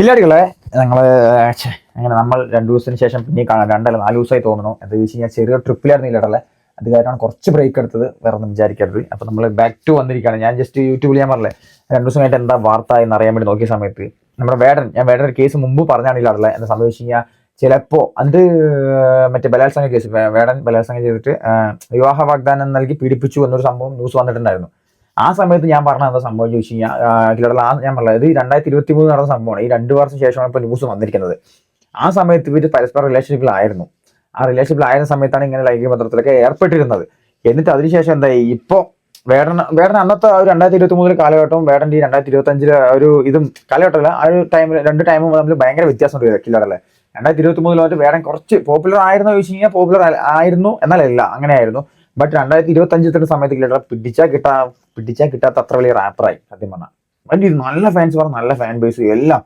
കില്ലാടികളെ ഞങ്ങൾ അങ്ങനെ നമ്മൾ രണ്ടു ദിവസത്തിന് ശേഷം പിന്നെ കാണാം. രണ്ടല്ല നാല് ദിവസമായി തോന്നുന്നു. എന്താ വെച്ച് കഴിഞ്ഞാൽ ചെറിയ ട്രിപ്പിലായിരുന്നു ഇല്ലടല്ലേ അത് കാരണമാണ് കുറച്ച് ബ്രേക്ക് എടുത്തത് വേറെ ഒന്നും വിചാരിക്കരുത്. അപ്പോൾ നമ്മൾ ബാക്ക് ടു വന്നിരിക്കുകയാണ്. ഞാൻ ജസ്റ്റ് യൂട്യൂബിൽ ഞാൻ പറഞ്ഞില്ലേ രണ്ടു ദിവസമായിട്ട് എന്താ വാർത്ത എന്ന് അറിയാൻ വേണ്ടി നോക്കിയ സമയത്ത് നമ്മുടെ വേടൻ ഞാൻ വേടൻ ഒരു കേസ് മുമ്പ് പറഞ്ഞാണ് ഇല്ലടല്ലേ എന്താ സംഭവിച്ചു കഴിഞ്ഞാൽ ചിലപ്പോൾ അത് മറ്റേ ബലാത്സംഗ കേസ് വേടൻ ബലാത്സംഗം ചെയ്തിട്ട് വിവാഹ വാഗ്ദാനം നൽകി പീഡിപ്പിച്ചു എന്നൊരു സംഭവം ന്യൂസ് വന്നിട്ടുണ്ടായിരുന്നു. ആ സമയത്ത് ഞാൻ പറഞ്ഞ എന്താ സംഭവം ചോദിച്ചു കഴിഞ്ഞാൽ ആ ഞാൻ പറഞ്ഞത് രണ്ടായിരത്തി ഇരുപത്തി മൂന്ന് നടന്ന സംഭവമാണ്. ഈ രണ്ട് വർഷം ശേഷമാണ് ഇപ്പോൾ ന്യൂസ് വന്നിരിക്കുന്നത്. ആ സമയത്ത് ഇവർ പരസ്പര റിലേഷൻഷിപ്പിലായിരുന്നു ആ റിലേഷൻഷിപ്പിലായിരുന്ന സമയത്താണ് ഇങ്ങനെ ലൈംഗിക ബന്ധത്തിലൊക്കെ ഏർപ്പെട്ടിരുന്നത്. എന്നിട്ട് അതിനുശേഷം എന്തായി? ഇപ്പോൾ വേടൻ വേടൻ അന്നത്തെ ഒരു രണ്ടായിരത്തി ഇരുപത്തി മൂന്നിലെ കാലഘട്ടവും വേടന്റെ ഈ രണ്ടായിരത്തി ഇരുപത്തി അഞ്ചിലെ ഒരു ഇതും കാലഘട്ടമല്ല ആ ഒരു ടൈമിൽ രണ്ട് ടൈമും തമ്മിൽ ഭയങ്കര വ്യത്യാസമുണ്ട് കില്ലറല്ലേ രണ്ടായിരത്തി ഇരുപത്തി മൂന്നിൽ വന്നിട്ട് വേടൻ കുറച്ച് പോപ്പുലർ ആയിരുന്നു ചോദിച്ചു കഴിഞ്ഞാൽ പോപ്പുലർ ആയിരുന്നു എന്നാലല്ല അങ്ങനെയായിരുന്നു. ബട്ട് രണ്ടായിരത്തി ഇരുപത്തി അഞ്ചിന്റെ സമയത്ത് കില്ലറ പിടിച്ചാൽ കിട്ടാ പിടിച്ചാൽ കിട്ടാത്ത അത്ര വലിയ റാപ്പറായി സത്യം പറഞ്ഞാൽ വലിയ നല്ല ഫാൻസ് പറഞ്ഞു നല്ല ഫാൻ ബേസ് എല്ലാം.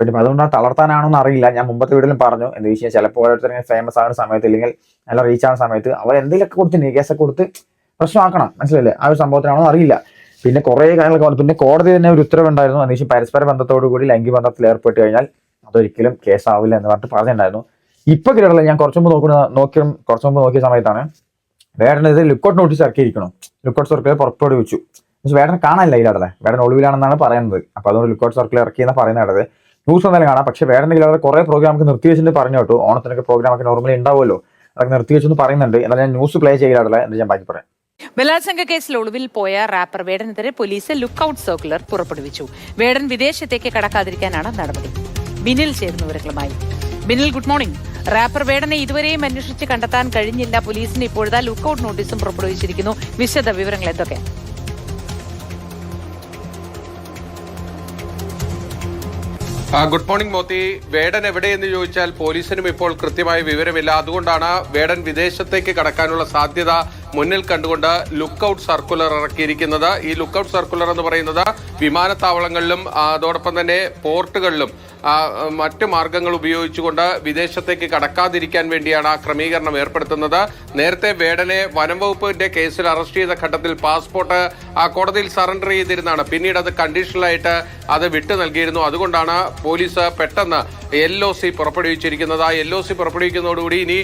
പിന്നെ അതുകൊണ്ട് തളർത്താനാണോ എന്ന് അറിയില്ല. ഞാൻ മുമ്പത്തെ വീട്ടിലും പറഞ്ഞു. എന്താ വെച്ചാൽ ചിലപ്പോൾ ഓരോരുത്തർ ഫേമസ് ആകുന്ന സമയത്ത് ഇല്ലെങ്കിൽ നല്ല റീച്ച് ആവുന്ന സമയത്ത് അവർ എന്തെങ്കിലുമൊക്കെ കൊടുത്ത് കേസൊക്കെ കൊടുത്ത് പ്രശ്നമാക്കണം. മനസ്സിലല്ലേ ആ ഒരു സംഭവത്തിനാണോ അറിയില്ല. പിന്നെ കുറേ കാര്യങ്ങളൊക്കെ വന്നു പിന്നെ കോടതി തന്നെ ഒരു ഉത്തരവുണ്ടായിരുന്നു. എന്ന് വെച്ചാൽ പരസ്പര ബന്ധത്തോടു കൂടി ലൈംഗിക ബന്ധത്തിൽ ഏർപ്പെട്ട് കഴിഞ്ഞാൽ അതൊരിക്കലും കേസാവില്ല എന്ന് പറഞ്ഞിട്ട് പറഞ്ഞിട്ടുണ്ടായിരുന്നു. ഇപ്പൊ കിടല്ല ഞാൻ കുറച്ചു മുമ്പ് നോക്കുന്ന നോക്കിയ കുറച്ചു മുമ്പ് നോക്കിയ സമയത്താണ് ഇത് ലുക്കൗട്ട് നോട്ടീസ് ഇറക്കിയിരിക്കണം. ലുക്കൗട്ട് സർക്കിൾ പുറത്തോട് വെച്ചു. പക്ഷെ വേടനെ കാണാനില്ല ഇല്ലാതെ വേടൻ ഒളിവിലാണെന്നാണ് പറയുന്നത്. അപ്പോൾ അതുകൊണ്ട് ലുക്കൗട്ട് സർക്കിൾ ഇറക്കിയെന്ന് പറയുന്നത് ന്യൂസ് ഒന്നാലും കാണാം. പക്ഷേ വേടന്റെ ഇല്ലാതെ കുറെ പ്രോഗ്രാം ഒക്കെ നിർത്തി വെച്ചിട്ട് പറഞ്ഞു കേട്ടു. ഓണത്തിനൊക്കെ പ്രോഗ്രാം ഒക്കെ നോർമലി ഉണ്ടാവുമല്ലോ. അതൊക്കെ നിർത്തി വെച്ചെന്ന് പറയുന്നുണ്ട്. എന്നാൽ ഞാൻ ന്യൂസ് പ്ലേ ചെയ്യാറില്ല എന്ന് ഞാൻ ബാക്കി പറയാം. ബലാത്സംഗ കേസിൽ ഒളിവിൽ പോയ റാപ്പർ വേടനെതിരെ പോലീസ് ലുക്ക് ഔട്ട് സർക്കുലർ പുറപ്പെടുവിച്ചു. വേടൻ വിദേശത്തേക്ക് കടക്കാതിരിക്കാനാണ് നടപടി. ബിനിൽ ചേരുന്നവരുമായി. ബിനിൽ ഗുഡ് മോർണിംഗ് റാപ്പർ വേടനെ ഇതുവരെയും അന്വേഷിച്ച് കണ്ടെത്താൻ കഴിഞ്ഞില്ല. പോലീസിന് ഇപ്പോഴത്തെ ലുക്കൌട്ട് നോട്ടീസും പുറപ്പെടുവിച്ചിരിക്കുന്നു. വിശദ വിവരങ്ങൾ എന്തൊക്കെ? Good morning Moti. വേടൻ എവിടെയെന്ന് ചോദിച്ചാൽ പോലീസിനും ഇപ്പോൾ കൃത്യമായ വിവരമില്ല. അതുകൊണ്ടാണ് വേടൻ വിദേശത്തേക്ക് കടക്കാനുള്ള സാധ്യത മുന്നിൽ കണ്ടുകൊണ്ട് ലുക്ക് ഔട്ട് സർക്കുലർ ഇറക്കിയിരിക്കുന്നത്. ഈ ലുക്ക് ഔട്ട് സർക്കുലർ എന്ന് പറയുന്നത് വിമാനത്താവളങ്ങളിലും അതോടൊപ്പം തന്നെ പോർട്ടുകളിലും മറ്റ് മാർഗങ്ങൾ ഉപയോഗിച്ചുകൊണ്ട് വിദേശത്തേക്ക് കടക്കാതിരിക്കാൻ വേണ്ടിയാണ് ആ ക്രമീകരണം ഏർപ്പെടുത്തുന്നത്. നേരത്തെ വേടനെ വനം വകുപ്പിന്റെ കേസിൽ അറസ്റ്റ് ചെയ്ത ഘട്ടത്തിൽ പാസ്പോർട്ട് ആ കോടതിയിൽ സറണ്ടർ ചെയ്തിരുന്നതാണ്. പിന്നീട് അത് കണ്ടീഷണലായിട്ട് അത് വിട്ടു നൽകിയിരുന്നു. അതുകൊണ്ടാണ് പോലീസ് പെട്ടെന്ന് എൽ ഒ സി പുറപ്പെടുവിച്ചിരിക്കുന്നത്. ആ എൽ ഒ സി പുറപ്പെടുവിക്കുന്നതോടുകൂടി ഇനി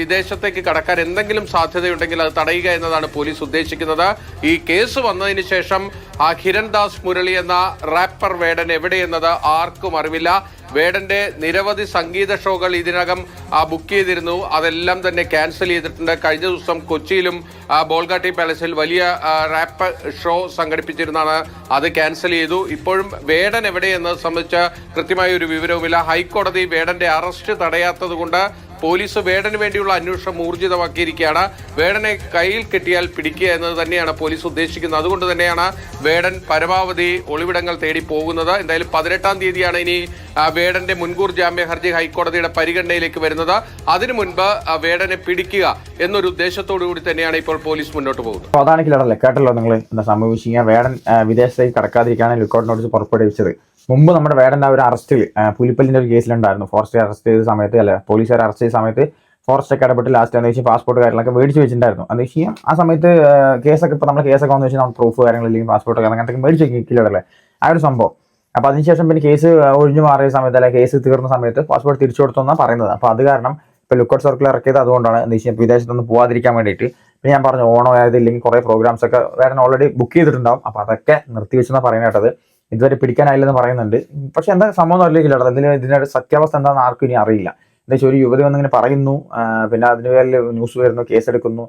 വിദേശത്തേക്ക് കടക്കാൻ എന്തെങ്കിലും സാധ്യതയുണ്ടെങ്കിൽ അത് തടയുക എന്നതാണ് പോലീസ് ഉദ്ദേശിക്കുന്നത്. ഈ കേസ് വന്നതിന് ശേഷം ആ ഹിരൺദാസ് മുരളി എന്ന റാപ്പർ വേടൻ എവിടെയെന്നത് ആർക്കും അറിവില്ല. വേടന്റെ നിരവധി സംഗീത ഷോകൾ ഇതിനകം ബുക്ക് ചെയ്തിരുന്നു. അതെല്ലാം തന്നെ ക്യാൻസൽ ചെയ്തിട്ടുണ്ട്. കഴിഞ്ഞ ദിവസം കൊച്ചിയിലും ബോൾഗാട്ടി പാലസിൽ വലിയ റാപ്പ് ഷോ സംഘടിപ്പിച്ചിരുന്നാണ് അത് ക്യാൻസൽ ചെയ്തു. ഇപ്പോഴും വേടൻ എവിടെയെന്ന് സംബന്ധിച്ച് കൃത്യമായ ഒരു വിവരവുമില്ല. ഹൈക്കോടതി വേടന്റെ അറസ്റ്റ് തടയാത്തത് കൊണ്ട് പോലീസ് വേടന് വേണ്ടിയുള്ള അന്വേഷണം ഊർജിതമാക്കിയിരിക്കുകയാണ്. വേടനെ കയ്യിൽ കിട്ടിയാൽ പിടിക്കുക എന്നത് തന്നെയാണ് പോലീസ് ഉദ്ദേശിക്കുന്നത്. അതുകൊണ്ട് തന്നെയാണ് വേടൻ പരമാവധി ഒളിവിടങ്ങൾ തേടി പോകുന്നത്. എന്തായാലും പതിനെട്ടാം തീയതിയാണ് ഇനി വേടന്റെ മുൻകൂർ ജാമ്യ ഹർജി ഹൈക്കോടതിയുടെ പരിഗണനയിലേക്ക് വരുന്നത്. അതിനു മുൻപ് വേടനെ പിടിക്കുക എന്നൊരു ഉദ്ദേശത്തോടു കൂടി തന്നെയാണ് ഇപ്പോൾ പോലീസ് മുന്നോട്ട് പോകുന്നത്. അതാണ് കേട്ടല്ലോ നിങ്ങൾ എന്താ സംഭവിച്ചു വേടൻ വിദേശത്തേക്ക് കടക്കാതിരിക്കാനാണ് ലുക്കൗട്ട് നോട്ടീസ് പുറപ്പെടുവിച്ചത്. മുമ്പ് നമ്മുടെ വേടന്റെ ഒരു അറസ്റ്റിൽ പുലിപ്പല്ലിന്റെ ഒരു കേസിലുണ്ടായിരുന്നു. ഫോറസ്റ്റ് അറസ്റ്റ് ചെയ്ത സമയത്ത് അല്ല പോലീസുകാർ അറസ്റ്റ് ചെയ്ത സമയത്ത് ഫോറസ്റ്റ് ഒക്കെ ഇടപെട്ട് ലാസ്റ്റ് എന്ന് വെച്ചാൽ പാസ്പോർട്ട് കാര്യങ്ങളൊക്കെ മേടിച്ച് വെച്ചിട്ടുണ്ടായിരുന്നു. എന്ന് വെച്ചാൽ ആ സമയത്ത് കേസൊക്കെ ഇപ്പൊ നമ്മൾ കേസൊക്കെ വന്നു വെച്ചാൽ നമ്മൾ പ്രൂഫ് കാര്യങ്ങൾ ഇല്ലെങ്കിൽ പാസ്പോർട്ട് അങ്ങനത്തെ മേടിച്ച് വെക്കില്ലടല്ലേ ആ ഒരു സംഭവം. അപ്പൊ അതിനുശേഷം പിന്നെ കേസ് ഒഴിഞ്ഞു മാറിയ സമയത്ത് അല്ലെ കേസ് തീർന്ന സമയത്ത് പാസ്പോർട്ട് തിരിച്ചു കൊടുത്തെന്നാണ് പറയുന്നത്. അപ്പൊ അത് കാരണം ഇപ്പൊ ലുക്കൗട്ട് സർക്കിൾ ഇറക്കിയത് അതുകൊണ്ടാണ് എന്ന് വെച്ചാൽ വിദേശത്തൊന്നും പോവാതിരിക്കാൻ വേണ്ടിയിട്ട്. പിന്നെ ഞാൻ പറഞ്ഞു ഓണം ആയത് ഇല്ലെങ്കിൽ കുറെ പ്രോഗ്രാംസ് ഒക്കെ വേറെ ഓൾറെഡി ബുക്ക് ചെയ്തിട്ടുണ്ടാവും. അപ്പൊ അതൊക്കെ നിർത്തി വെച്ചെന്നാണ് പറയുന്നത് കേട്ടത്. ഇതുവരെ പിടിക്കാനായില്ലെന്ന് പറയുന്നുണ്ട്. പക്ഷെ എന്താ സംഭവം അല്ലെങ്കിലും ഇതിനൊരു ഇതിന് ഇതിന്റെ സത്യാവസ്ഥ എന്താണെന്ന് ആർക്കും ഇനി അറിയില്ല. എന്താ ഒരു യുവതി വന്നിങ്ങനെ പറയുന്നു പിന്നെ അതിന് പേരിൽ ന്യൂസ് വരുന്നു കേസെടുക്കുന്നു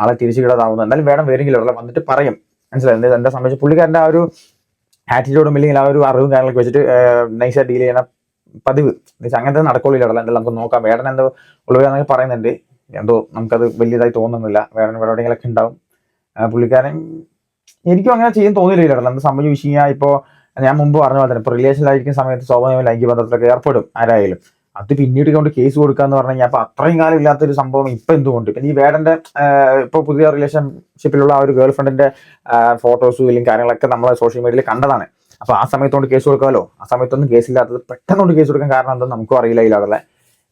ആളെ തിരിച്ചു കിടാതാവുന്നു എന്തായാലും വേണം വരുമെങ്കിലും വന്നിട്ട് പറയും. മനസ്സിലായി? എന്താ സംബന്ധിച്ച് പുള്ളിക്കാരന്റെ ആ ഒരു ആറ്റിറ്റ്യൂഡും ഇല്ലെങ്കിൽ ആ ഒരു അറിവും കാര്യങ്ങളൊക്കെ വെച്ചിട്ട് നൈസായിട്ട് ഡീൽ ചെയ്യണ പതിവ്. അങ്ങനത്തെ നടക്കുള്ളൂ എന്തായാലും നമുക്ക് നോക്കാം. വേടൻ എന്തോ ഉള്ളവരാണെങ്കിൽ പറയുന്നുണ്ട്. എന്തോ നമുക്കത് വലിയതായി തോന്നുന്നില്ല. വേടൻ എവിടെയെങ്കിലൊക്കെ ഉണ്ടാവും. പുള്ളിക്കാരൻ എനിക്കും അങ്ങനെ ചെയ്യാൻ തോന്നിയില്ല എന്താ സംബന്ധിച്ച് വെച്ച് കഴിഞ്ഞാൽ ഇപ്പോൾ ഞാൻ മുമ്പ് പറഞ്ഞ പോലെ തന്നെ ഇപ്പോൾ റിലേഷനിലായിരിക്കുന്ന സമയത്ത് സ്വാഭാവികമായി ലൈംഗിക ബന്ധത്തിലൊക്കെ ഏർപ്പെടും ആരായാലും. അത് പിന്നീട് കൊണ്ട് കേസ് കൊടുക്കാന്ന് പറഞ്ഞു കഴിഞ്ഞാൽ അപ്പൊ അത്രയും കാലം ഇല്ലാത്തൊരു സംഭവം ഇപ്പൊ എന്തുകൊണ്ട്? പിന്നെ ഈ വേടന്റെ ഇപ്പൊ പുതിയ റിലേഷൻഷിപ്പിലുള്ള ആ ഒരു ഗേൾ ഫ്രണ്ടിന്റെ ഫോട്ടോസും അല്ലെങ്കിൽ കാര്യങ്ങളൊക്കെ നമ്മൾ സോഷ്യൽ മീഡിയയിൽ കണ്ടതാണ്. അപ്പൊ ആ സമയത്തോണ്ട് കേസ് കൊടുക്കാമല്ലോ? ആ സമയത്തൊന്നും കേസില്ലാത്തത് പെട്ടെന്നുകൊണ്ട് കേസ് കൊടുക്കാൻ കാരണം എന്താ നമുക്കും അറിയില്ല ഇല്ലാതെ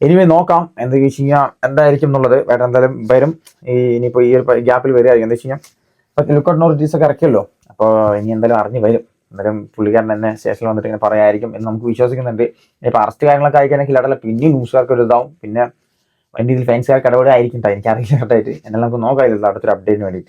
എനിവേ നോക്കാം. എന്താ വെച്ച് കഴിഞ്ഞാൽ എന്തായിരിക്കും എന്നുള്ളത് വേറെ എന്തായാലും വരും. ഈ ഇനിയിപ്പോ ഈ ഒരു ഗ്യാപ്പിൽ വരികയായിരിക്കും. എന്താ വെച്ച് കഴിഞ്ഞാൽ ഇപ്പൊ ലുക്കൗട്ട് നോട്ടീസ് ഒക്കെ ഇറക്കിയല്ലോ. അപ്പോൾ ഇനി എന്തായാലും അറിഞ്ഞു വരും. അന്നേരം പുള്ളിക്കാരൻ തന്നെ സ്റ്റേഷനിൽ വന്നിട്ട് ഇങ്ങനെ പറയായിരിക്കും എന്ന് നമുക്ക് വിശ്വസിക്കുന്നുണ്ട്. ഇപ്പൊ അറസ്റ്റ് കാര്യങ്ങളൊക്കെ ആയിക്കഴിഞ്ഞാൽ കിലടല പിന്നെയും ന്യൂസുകാർക്ക് ഒരു ഇതാവും. പിന്നെ വലിയ രീതിയിൽ ഫാൻസുകാർക്ക് ഇടപെടുക ആയിരിക്കും ട്ടോ. എനിക്കറിയില്ല കറക്റ്റായിട്ട്. എന്നാലും നമുക്ക് നോക്കാം അടുത്തൊരു അപ്ഡേറ്റിന് വേണ്ടിയിട്ട്.